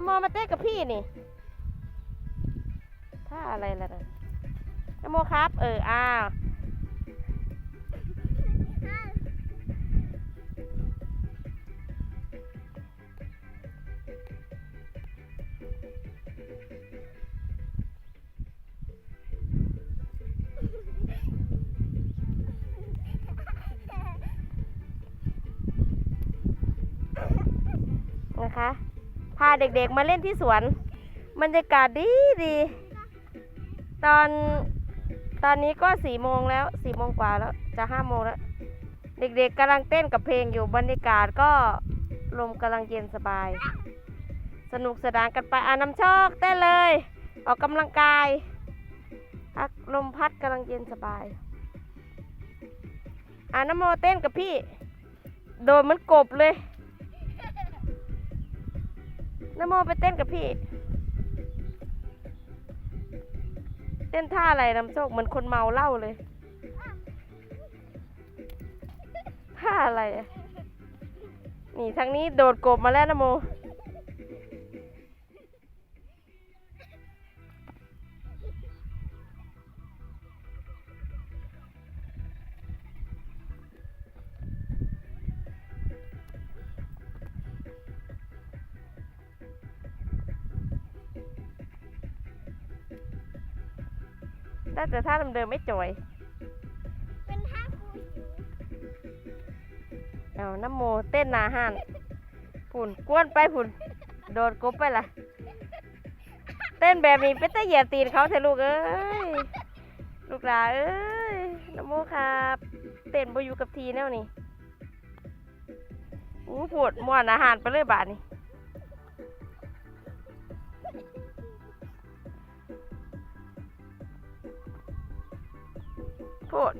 น้ำโมมาเต้นกับพี่นี่ท่าอะไรล่ะนะนโมครับ เอออ้าวนะคะ พาเด็กๆมาเล่นที่สวนบรรยากาศดีดีตอนตอนนี้ก็สี่โมงแล้วสี่โมงกว่าแล้วจะห้าโมงแล้ว เด็กๆกำลังเต้นกับเพลงอยู่บรรยากาศก็ลมกำลังเย็นสบาย สนุกสนานกันไปอาน้ำโชคเต้นเลย ออกกำลังกายลมพัดกำลังเย็นสบายอาน้ำโมเต้นกับพี่ โดนเหมันกบเลย นโมไปเต้นกับพี่ เต้นท่าอะไรนำโชคเหมือนคนเมาเหล้าเลยท่าอะไรนี่ทางนี้โดดกบมาแล้วนโม แต่แต่ท่าเดิมๆไม่จ่อย เป็นท่าครูหญิงเอาน้ำโมเต้นหนาหันผุนกวนไปผุนโดดกบไปละเต้นแบบนี้เป็นตะเหยียบตีนเขาเถอะลูกเอ้ย ลูกหลาเอ้ยน้ำโมครับ เต้นบ่อยู่กับทีแนวนี่อู้ปวดม่วนอาหารไปเลยบาทนี่ โพด